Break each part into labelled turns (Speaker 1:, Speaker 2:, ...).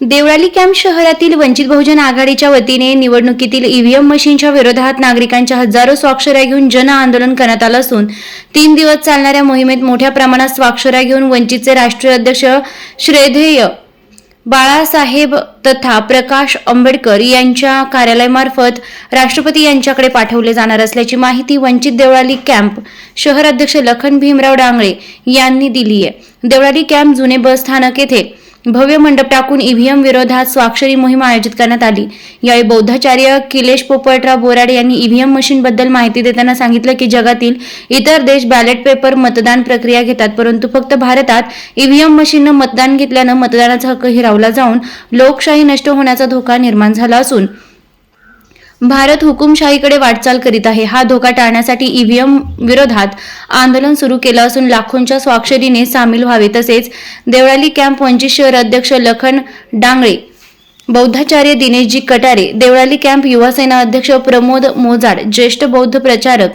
Speaker 1: Deolali camp शहरातील वंचित बहुजन आघाडीच्या वतीने निवडणुकीतील ईव्हीएम मशीनच्या विरोधात नागरिकांच्या हजारो स्वाक्षऱ्या घेऊन जन आंदोलन करण्यात आलं असून तीन दिवस चालणाऱ्या मोहिमेत मोठ्या प्रमाणात स्वाक्षऱ्या घेऊन वंचितचे राष्ट्रीय अध्यक्ष श्रेधेय बाळासाहेब तथा प्रकाश आंबेडकर यांच्या कार्यालयामार्फत राष्ट्रपती यांच्याकडे पाठवले जाणार असल्याची माहिती वंचित देवळाली कॅम्प शहर अध्यक्ष लखन भीमराव डांगळे यांनी दिली आहे. देवळाली कॅम्प जुने बस स्थानक येथे भव्य मंडप टाकून ईव्हीएम विरोधात स्वाक्षरी मोहीम आयोजित करण्यात आली. यावेळी बौद्धाचार्य किलेश पोपटराव बोराडे यांनी ईव्हीएम मशीनबद्दल माहिती देताना सांगितलं की जगातील इतर देश बॅलेट पेपर मतदान प्रक्रिया घेतात परंतु फक्त भारतात ईव्हीएम मशीननं मतदान घेतल्यानं मतदानाचा हक्क हिरावला जाऊन लोकशाही नष्ट होण्याचा धोका निर्माण झाला असून भारत हुकुमशाहीकडे वाटचाल करीत आहे. हा धोका टाळण्यासाठी ईव्हीएम विरोधात आंदोलन सुरू केलं असून लाखोंच्या स्वाक्षरीने सामील व्हावे तसेच देवळाली कॅम्प वंचित शहर अध्यक्ष लखन डांगळे बौद्धाचार्य दिनेशजी कटारे देवळाली कॅम्प युवा सेना अध्यक्ष प्रमोद मोजाड ज्येष्ठ बौद्ध प्रचारक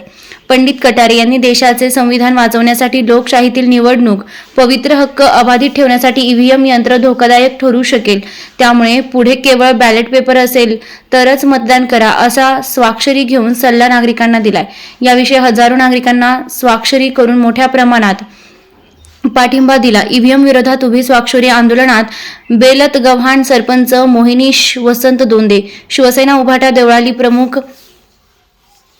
Speaker 1: पंडित कटारे यांनी देशाचे संविधान वाचवण्यासाठी लोकशाहीतील निवडणूक पवित्र हक्क अबाधित ठेवण्यासाठी ईव्हीएम यंत्र धोकादायक ठरू शकेल त्यामुळे पुढे केवळ बॅलेट पेपर असेल तरच मतदान करा असा स्वाक्षरी घेऊन सल्ला नागरिकांना दिलाय. याविषयी हजारो नागरिकांना स्वाक्षरी करून मोठ्या प्रमाणात पाठिंबा दिला. ईव्हीएम विरोधात उभी स्वाक्षरी आंदोलनात बेलत गव्हाण सरपंच मोहिनीश वसंत दोंदे शिवसेना उभाटा देवळाली प्रमुख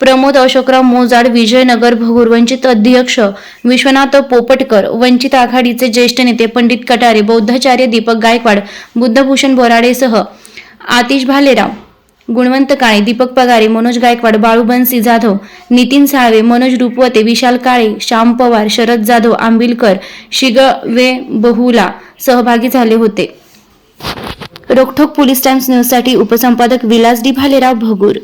Speaker 1: प्रमोद अशोकराव मोजाड विजयनगर भगुरवंचित अध्यक्ष विश्वनाथ पोपटकर वंचित आघाडीचे ज्येष्ठ नेते पंडित कटारे बौद्धाचार्य दीपक गायकवाड बुद्धभूषण बोराडेसह आतिश भालेराव गुणवंत काळे दीपक पगारे मनोज गायकवाड बाळू बनसी जाधव नितीन साळवे मनोज रुपवते विशाल काळे श्याम पवार शरद जाधव आंबिलकर शिगवे बहुला सहभागी झाले होते. रोखोक पोलीस टाइम्स न्यूजसाठी उपसंपादक विलास डी भालेराव भगूर